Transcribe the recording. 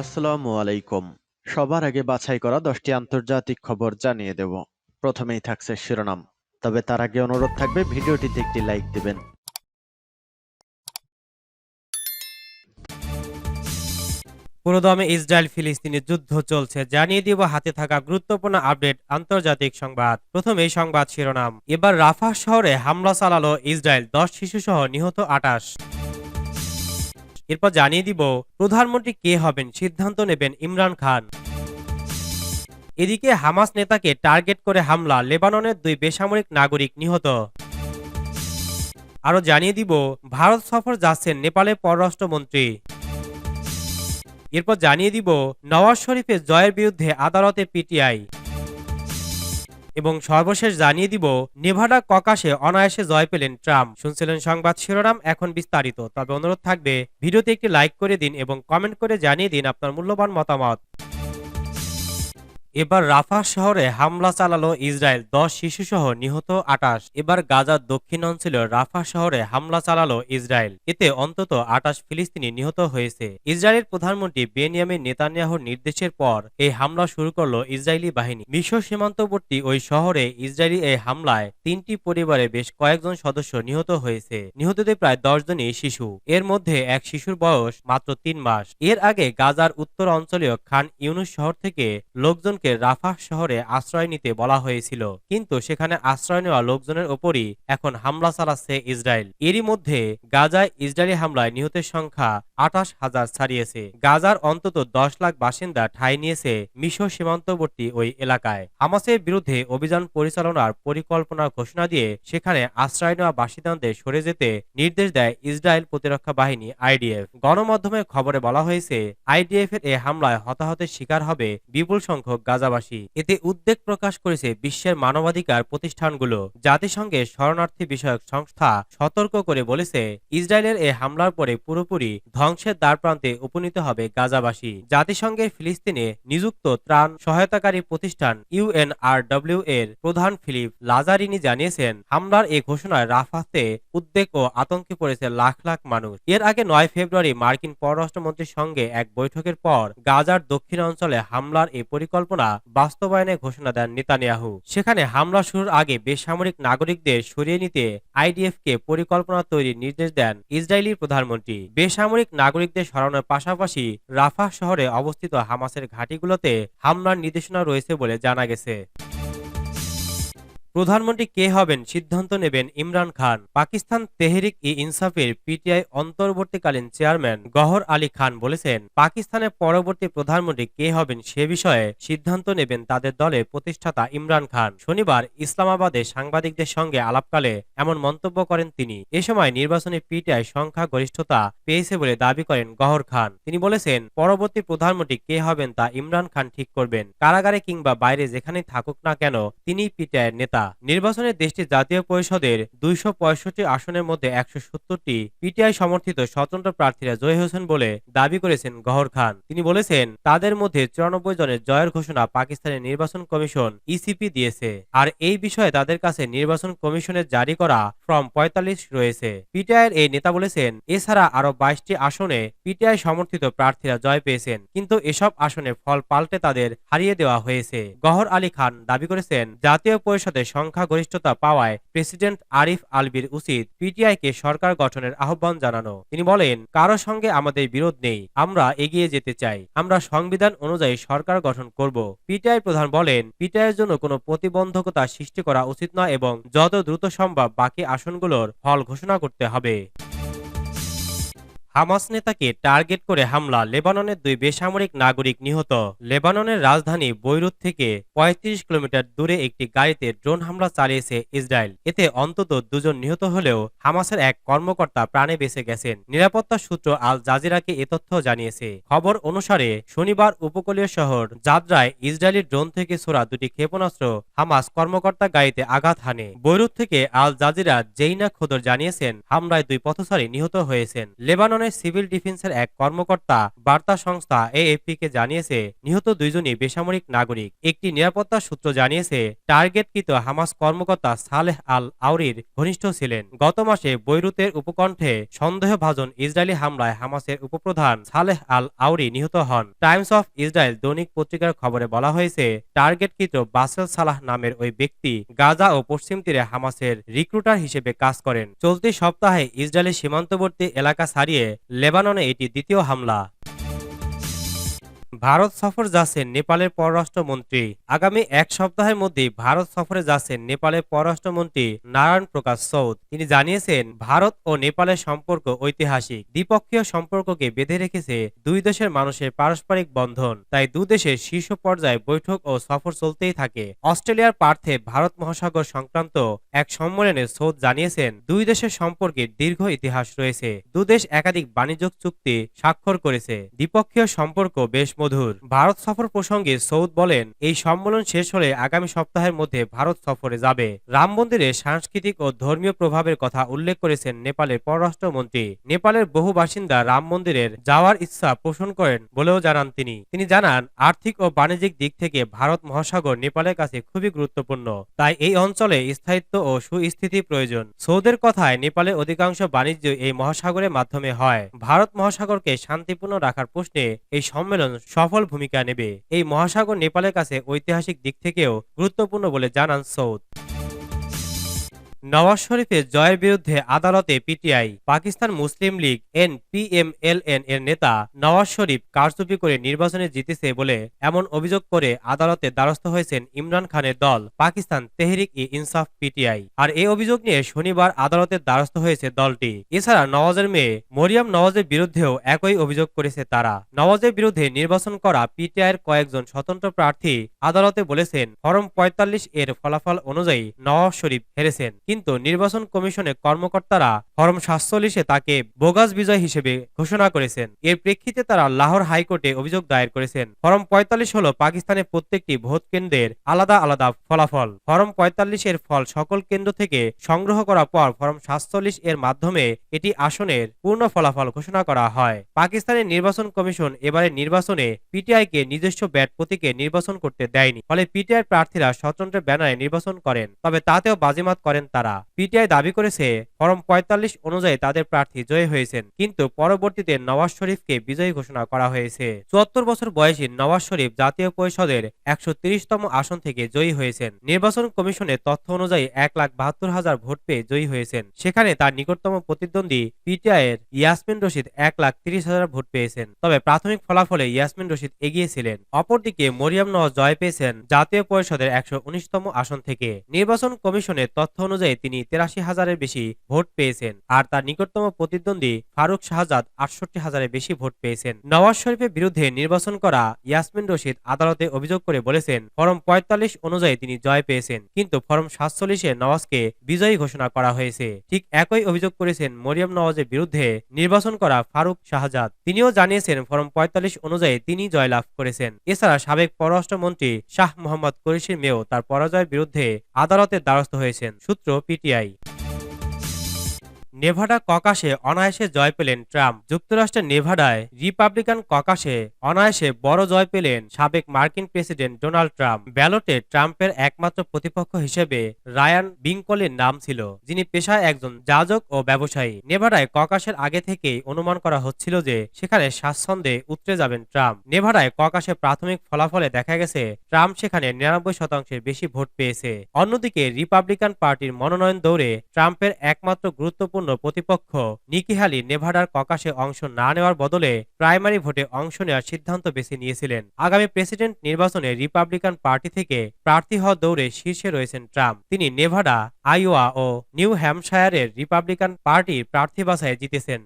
আসসালামু আলাইকুম। সবার আগে বাছাই করা দশটি আন্তর্জাতিক খবর জানিয়ে দেব। প্রথমেই থাকছে শিরোনাম। তবে তার আগে অনুরোধ থাকবে, ভিডিওটিতে একটি লাইক দিবেন। পুরোদমে ইসরায়েল ফিলিস্তিনি যুদ্ধ চলছে। জানিয়ে দিব, হাতে থাকা গুরুত্বপূর্ণ আপডেট, আন্তর্জাতিক সংবাদ। প্রথম সংবাদ শিরোনাম। এবার রাফা শহরে হামলা চালালো ইসরায়েল। দশ শিশুসহ নিহত আটাশ। এরপর জানিয়ে দিব, প্রধানমন্ত্রী কে হবেন? সিদ্ধান্ত নেবেন ইমরান খান। এদিকে হামাস নেতাকে টার্গেট করে হামলা, লেবাননের দুই বেসামরিক নাগরিক নিহত। আরও জানিয়ে দিব, ভারত সফর যাচ্ছেন নেপালের পররাষ্ট্রমন্ত্রী। এরপর জানিয়ে দিব, নওয়াজ শরীফের জয়ের বিরুদ্ধে আদালতে পিটিআই। এবং সর্বশেষ জানিয়ে দিব, নেভাডা ককাশে অনায়াসে জয় পেলেন ট্রাম্প। শুনছিলেন সংবাদ শিরোনাম, এখন বিস্তারিত। তবে অনুরোধ থাকবে, ভিডিওতে একটি লাইক করে দিন এবং কমেন্ট করে জানিয়ে দিন আপনার মূল্যবান মতামত। এবার রাফা শহরে হামলা চালালো ইসরায়েল। দশ শিশুসহ নিহত আটাশ। এবার গাজার দক্ষিণ অঞ্চলে রাফা শহরে হামলা চালালো ইসরায়েল। এতে অন্তত আটাশ ফিলিস্তিনি নিহত হয়েছে। ইসরায়েলের প্রধানমন্ত্রী বেনিয়ামিন নেতানিয়াহুর নির্দেশের পর এই হামলা শুরু করল ইসরায়েলি বাহিনী। মিশর সীমান্তবর্তী ওই শহরে ইসরায়েলি এই হামলায় তিনটি পরিবারে বেশ কয়েকজন সদস্য নিহত হয়েছে। নিহতদের প্রায় দশ জনই শিশু। এর মধ্যে এক শিশুর বয়স মাত্র তিন মাস। এর আগে গাজার উত্তর অঞ্চলীয় খান ইউনুস শহর থেকে লোকজনকে রাফাহ শহরে আশ্রয় নিতে বলা হয়েছিল। কিন্তু সেখানে আশ্রয় নেওয়া লোকজনের ওপরই এখন হামলা চালাচ্ছে ইসরায়েল। এরই মধ্যে গাজায় ইসরায়েলি হামলায় নিহতের সংখ্যা আঠাশ হাজার ছাড়িয়েছে। গাজার অন্তত দশ লাখ বাসিন্দা ঠাঁই নিয়েছে মিশর সীমান্তবর্তী ওই এলাকায়। হামাসের বিরুদ্ধে অভিযান পরিচালনার পরিকল্পনার ঘোষণা দিয়ে সেখানে আশ্রয় নেওয়া বাসিন্দাদের সরে যেতে নির্দেশ দেয় ইসরায়েল প্রতিরক্ষা বাহিনী আইডিএফ। গণমাধ্যমের খবরে বলা হয়েছে আইডিএফ এর এ হামলায় হতাহতের শিকার হবে বিপুল সংখ্যক গাজাবাসী। এতে উদ্বেগ প্রকাশ করেছে বিশ্বের মানবাধিকার প্রতিষ্ঠানগুলো। জাতিসংঘের শরণার্থী বিষয়ক সংস্থা সতর্ক করে বলেছে, ইসরায়েলের এ হামলার পরে পুরোপুরি ধ্বংসের দ্বারপ্রান্তে উপনীত হবে গাজাবাসী। জাতিসংঘের ফিলিস্তিনে নিযুক্ত ত্রাণ সহায়তাকারী প্রতিষ্ঠান ইউএনআরডব্লিউ এর প্রধান ফিলিপ লাজারিনি জানিয়েছেন, হামলার এই ঘোষণায় রাফাতে উদ্বেগ ও আতঙ্কে পড়েছে লাখ লাখ মানুষ। এর আগে নয় ফেব্রুয়ারি মার্কিন পররাষ্ট্রমন্ত্রীর সঙ্গে এক বৈঠকের পর গাজার দক্ষিণ অঞ্চলে হামলার এই পরিকল্পনা বাস্তবায়নের ঘোষণা দেন নেতানিয়াহু। সেখানে হামলা শুরুর আগে বেসামরিক নাগরিকদের সরিয়ে নিতে আইডিএফ কে পরিকল্পনা তৈরির নির্দেশ দেন ইসরায়েলি প্রধানমন্ত্রী। বেসামরিক নাগরিকদের সরানোর পাশাপাশি রাফা শহরে অবস্থিত হামাসের ঘাঁটিগুলোতে হামলার নির্দেশনা রয়েছে বলে জানা গেছে। প্রধানমন্ত্রী কে হবেন? সিদ্ধান্ত নেবেন ইমরান খান। পাকিস্তান তেহরিক ই ইনসাফের পিটিআই অন্তর্বর্তীকালীন চেয়ারম্যান গহর আলী খান বলেছেন, পাকিস্তানের পরবর্তী প্রধানমন্ত্রী কে হবেন সে বিষয়ে সিদ্ধান্ত নেবেন তাদের দলের প্রতিষ্ঠাতা ইমরান খান। শনিবার ইসলামাবাদে সাংবাদিকদের সঙ্গে আলাপকালে এমন মন্তব্য করেন তিনি। এ সময় নির্বাচনে পিটিআই সংখ্যা গরিষ্ঠতা পেয়েছে বলে দাবি করেন গহর খান। তিনি বলেছেন, পরবর্তী প্রধানমন্ত্রী কে হবেন তা ইমরান খান ঠিক করবেন। কারাগারে কিংবা বাইরে যেখানেই থাকুক না কেন তিনি পিটিআইয়ের নেতা। নির্বাচনে দেশটির জাতীয় পরিষদের দুইশো আসনের মধ্যে একশো সত্তরটি পিটিআই সমর্থিত স্বতন্ত্র প্রার্থীরা জয়ী হয়েছেন বলে দাবি করেছেন গহর খান। তিনি বলেছেন, তাদের মধ্যে চুরানব্বই জনের জয়ের ঘোষণা পাকিস্তানের নির্বাচন কমিশন ইসিপি দিয়েছে। আর এই বিষয়ে তাদের কাছে নির্বাচন কমিশনের জারি করা ফর্ম পঁয়তাল্লিশ রয়েছে। পিটিআইয়ের এই নেতা বলেছেন, এছাড়া আরও বাইশটি আসনে পিটিআই সমর্থিত প্রার্থীরা জয় পেয়েছেন, কিন্তু এসব আসনে ফল পাল্টে তাদের হারিয়ে দেওয়া হয়েছে। গহর আলী খান দাবি করেছেন, জাতীয় পরিষদের সংখ্যাগরিষ্ঠতা পাওয়ায় প্রেসিডেন্ট আরিফ আলবির উচিত পিটিআইকে সরকার গঠনের আহ্বান জানানো। তিনি বলেন, কারও সঙ্গে আমাদের বিরোধ নেই, আমরা এগিয়ে যেতে চাই। আমরা সংবিধান অনুযায়ী সরকার গঠন করব। পিটিআই প্রধান বলেন, পিটিআইয়ের জন্য কোনো প্রতিবন্ধকতা সৃষ্টি করা উচিত নয় এবং যত দ্রুত সম্ভব বাকি আসনগুলোর ফল ঘোষণা করতে হবে। হামাস নেতাকে টার্গেট করে হামলা লেবাননের দুই বেসামরিক নাগরিক নিহত। লেবাননের রাজধানী বৈরুত থেকে ৩৫ কিলোমিটার দূরে একটি গাড়িতে ড্রোন হামলা চালিয়েছে ইসরায়েল। এতে অন্তত দুজন নিহত হলেও হামাসের এক কর্মকর্তা প্রাণে বেঁচে গেছেন। নিরাপত্তা সূত্র আল জাজিরাকে এ তথ্য জানিয়েছে। খবর অনুসারে শনিবার উপকূলীয় শহর জাদ্রায় ইসরায়েলি ড্রোন থেকে ছোড়া দুটি ক্ষেপণাস্ত্র হামাস কর্মকর্তা গাড়িতে আঘাত হানে। বৈরুত থেকে আল জাজিরা জেইনা খোদর জানিয়েছেন, হামলায় দুই পথচারী নিহত হয়েছেন। লেবাননের পাকিস্তানের সিভিল ডিফেন্সের এক কর্মকর্তা বার্তা সংস্থা এএফপি কে জানিয়েছে, নিহত দুইজনই বেসামরিক নাগরিক। একটি নিরাপত্তা সূত্র জানিয়েছে, টার্গেটকৃত হামাস কর্মকর্তা সালেহ আল আউরির ঘনিষ্ঠ ছিলেন। গত মাসে বৈরুতের উপকণ্ঠে সন্দেহভাজন ইসরায়েলি হামলায় হামাসের উপপ্রধান সালেহ আল আউরি নিহত হন। টাইমস অফ ইসরায়েল দৈনিক পত্রিকার খবরে বলা হয়েছে, টার্গেটকৃত বাসেল সালাহ নামের ওই ব্যক্তি গাজা ও পশ্চিম তীরে হামাসের রিক্রুটার হিসেবে কাজ করেন। চলতি সপ্তাহে ইসরায়েলি সীমান্তবর্তী এলাকা ছাড়িয়ে লেবাননে এটি দ্বিতীয় হামলা। ভারত সফর যাচ্ছেন নেপালের পররাষ্ট্রমন্ত্রী। আগামী এক সপ্তাহের মধ্যেই ভারত সফরে যাচ্ছেন নেপালের পররাষ্ট্রমন্ত্রী নারায়ণ প্রকাশ সৌদ। তিনি জানিয়েছেন, ভারত ও নেপালের সম্পর্ক ঐতিহাসিক। দ্বিপক্ষীয় সম্পর্ককে বেঁধে রেখেছে দুই দেশের মানুষের পারস্পরিক বন্ধন। তাই দু দেশের শীর্ষ পর্যায়ে বৈঠক ও সফর চলতেই থাকে। অস্ট্রেলিয়ার পার্থে ভারত মহাসাগর সংক্রান্ত এক সম্মেলনে সৌদ জানিয়েছেন, দুই দেশের সম্পর্কে দীর্ঘ ইতিহাস রয়েছে। দুদেশ একাধিক বাণিজ্য চুক্তি স্বাক্ষর করেছে। দ্বিপক্ষীয় সম্পর্ক বেশ মধুর। ভারত সফর প্রসঙ্গে সৌদ বলেন, এই সম্মেলন শেষ হলে আগামী সপ্তাহের মধ্যে ভারত সফরে যাবে। রাম মন্দিরে সাংস্কৃতিক ও ধর্মীয় প্রভাবের কথা উল্লেখ করেছেন নেপালের পররাষ্ট্রমন্ত্রী। নেপালের বহু বাসিন্দা রাম মন্দিরের যাওয়ার ইচ্ছা পোষণ করেন বলেও জানান তিনি। তিনি জানান, আর্থিক ও বাণিজ্যিক দিক থেকে ভারত মহাসাগর নেপালের কাছে খুবই গুরুত্বপূর্ণ। তাই এই অঞ্চলে স্থায়িত্ব ও সুস্থিতি প্রয়োজন। সৌদের কথায় নেপালের অধিকাংশ বাণিজ্য এই মহাসাগরের মাধ্যমে হয়। ভারত মহাসাগরকে শান্তিপূর্ণ রাখার প্রশ্নে এই সম্মেলন সফল ভূমিকা নেবে। এই মহাসাগর নেপালের কাছে ঐতিহাসিক দিক থেকেও গুরুত্বপূর্ণ বলে জানান সৌদ। নওয়াজ শরীফের জয়ের বিরুদ্ধে আদালতে PTI, Pakistan Muslim League, N PMLN এর নেতা নওয়াজ শরীফ কারচুপি করে নির্বাচনে জিতেছে বলে এমন অভিযোগ করে আদালতে দ্বারস্থ হয়েছেন ইমরান খানের দল, পাকিস্তান তেহরিক ই ইনসাফ পিটিআই। আর এই অভিযোগ নিয়ে শনিবার আদালতের দ্বারস্থ হয়েছে দলটি। এছাড়া নওয়াজের মেয়ে মরিয়াম নওয়াজের বিরুদ্ধেও একই অভিযোগ করেছে তারা। নওয়াজের বিরুদ্ধে নির্বাচন করা পিটিআইয়ের কয়েকজন স্বতন্ত্র প্রার্থী আদালতে বলেছেন, ফরম পঁয়তাল্লিশ এর ফলাফল অনুযায়ী নওয়াজ শরীফ হেরেছেন। কিন্তু নির্বাচন কমিশনের কর্মকর্তারা ফরম সাতচল্লিশে তাকে বোগাস বিজয় হিসেবে ঘোষণা করেছেন। এর প্রেক্ষিতে তারা লাহোর হাইকোর্টে অভিযোগ দায়ের করেছেন। ফরম পঁয়তাল্লিশ হল পাকিস্তানের প্রত্যেকটি ভোট কেন্দ্রের আলাদা আলাদা ফলাফল। ফরম পঁয়তাল্লিশের ফল সকল কেন্দ্র থেকে সংগ্রহ করার পর ফরম সাতচল্লিশ এর মাধ্যমে এটি আসনের পূর্ণ ফলাফল ঘোষণা করা হয়। পাকিস্তানের নির্বাচন কমিশন এবারে নির্বাচনে পিটিআইকে নিজস্ব ব্যাট প্রতীকে নির্বাচন করতে দেয়নি। ফলে পিটিআই প্রার্থীরা স্বতন্ত্র ব্যানারে নির্বাচন করেন, তবে তাতেও বাজিমাত করেন তারা পিটিআই দাবি করেছে, ফরম পঁয়তাল্লিশ অনুযায়ী তাদের প্রার্থী জয়ী হয়েছেন। কিন্তু পরবর্তীতে নওয়াজ শরীফকে বিজয়ী ঘোষণা করা হয়েছে। চুয়াত্তর বছর বয়সী নওয়াজ শরীফ জাতীয় পরিষদের একশো তম আসন থেকে জয়ী হয়েছেন। নির্বাচন কমিশনের তথ্য অনুযায়ী এক লাখ বাহাত্তর হাজার ভোট পেয়ে জয়ী হয়েছেন। সেখানে তার নিকটতম প্রতিদ্বন্দ্বী পিটিআই এর ইয়াসমিন রশিদ এক লাখ তিরিশ হাজার ভোট পেয়েছেন। তবে প্রাথমিক ফলাফলে ইয়াসমিন রশিদ এগিয়েছিলেন। অপরদিকে মরিয়াম নওয়াজ জয় পেয়েছেন জাতীয় পরিষদের একশো তম আসন থেকে। নির্বাচন কমিশনের তথ্য অনুযায়ী তিনি তেরাশি হাজারের বেশি ভোট পেয়েছেন আর তার নিকটতম প্রতিদ্বন্দ্বী ফারুক শাহজাদ আটষট্টি হাজারের বেশি ভোট পেয়েছেন। নওয়াজ শরীফের বিরুদ্ধে নির্বাচন করা ইয়াসমিন রশিদ আদালতে অভিযোগ করে বলেছেন, ফরম পঁয়তাল্লিশ অনুযায়ী তিনি জয় পেয়েছেন, কিন্তু ফরম সাতচল্লিশে নওয়াজকে বিজয়ী ঘোষণা করা হয়েছে। ঠিক একই অভিযোগ করেছেন মরিয়ম নওয়াজের বিরুদ্ধে নির্বাচন করা ফারুক শাহজাদ। তিনিও জানিয়েছেন, ফরম পঁয়তাল্লিশ অনুযায়ী তিনি জয়লাভ করেছেন। এছাড়া সাবেক পররাষ্ট্রমন্ত্রী শাহ মোহাম্মদ কুরেশির মেয়েও তার পরাজয়ের বিরুদ্ধে আদালতের দ্বারস্থ হয়েছেন। সূত্র পিটিআই নেভাডা ককাশে অনায়াসে জয় পেলেন ট্রাম্প। যুক্তরাষ্ট্রের নেভাডায় রিপাবলিকান ককাশে অনায়াসে বড় জয় পেলেন সাবেক মার্কিন প্রেসিডেন্ট ডোনাল্ড ট্রাম্প। ব্যালটে ট্রাম্পের একমাত্র প্রতিপক্ষ হিসেবে রায়ান বিঙ্কলের নাম ছিল, যিনি পেশায় একজন যাজক ও ব্যবসায়ী। নেভাডায় ককাশের আগে থেকেই অনুমান করা হচ্ছিল যে সেখানে স্বাচ্ছন্দ্যে উতরে যাবেন ট্রাম্প। নেভাডায় ককাশে প্রাথমিক ফলাফলে দেখা গেছে, ট্রাম্প সেখানে নিরানব্বই শতাংশের বেশি ভোট পেয়েছে। অন্যদিকে রিপাবলিকান পার্টির মনোনয়ন দৌড়ে ট্রাম্পের একমাত্র গুরুত্বপূর্ণ প্রতিপক্ষ। নিকি নেভাডার ককাশে অংশ না নেওয়ার বদলে প্রাইমারি ভোটে অংশ নেওয়ার সিদ্ধান্ত বেছে নিয়েছিলেন। আগামী প্রেসিডেন্ট নির্বাচনে রিপাবলিকান পার্টি থেকে প্রার্থী হওয়ার দৌড়ে শীর্ষে রয়েছেন ট্রাম্প। তিনি নেভাডা, আইওয়া ও নিউ হ্যাম্পশায়ারের রিপাবলিকান পার্টির প্রার্থী বাছায় জিতেছেন।